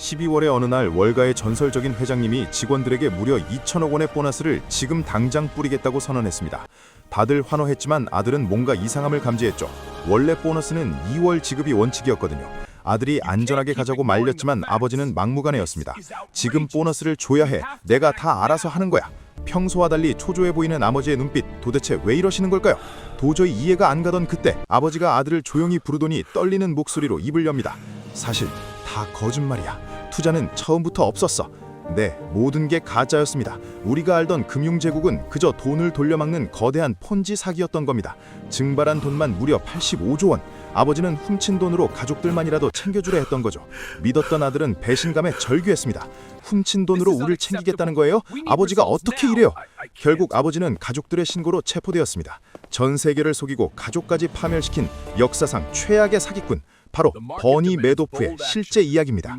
12월의 어느 날 월가의 전설적인 회장님이 직원들에게 무려 2천억 원의 보너스를 지금 당장 뿌리겠다고 선언했습니다. 다들 환호했지만 아들은 뭔가 이상함을 감지했죠. 원래 보너스는 2월 지급이 원칙이었거든요. 아들이 안전하게 가자고 말렸지만 아버지는 막무가내였습니다. 지금 보너스를 줘야 해. 내가 다 알아서 하는 거야. 평소와 달리 초조해 보이는 아버지의 눈빛 도대체 왜 이러시는 걸까요? 도저히 이해가 안 가던 그때 아버지가 아들을 조용히 부르더니 떨리는 목소리로 입을 엽니다. 사실 다 거짓말이야. 투자는 처음부터 없었어. 네, 모든 게 가짜였습니다. 우리가 알던 금융제국은 그저 돈을 돌려막는 거대한 폰지 사기였던 겁니다. 증발한 돈만 무려 85조 원. 아버지는 훔친 돈으로 가족들만이라도 챙겨주려 했던 거죠. 믿었던 아들은 배신감에 절규했습니다. 훔친 돈으로 우리를 챙기겠다는 거예요? 아버지가 어떻게 이래요? 결국 아버지는 가족들의 신고로 체포되었습니다. 전 세계를 속이고 가족까지 파멸시킨 역사상 최악의 사기꾼 바로 버니 매도프의 실제 이야기입니다.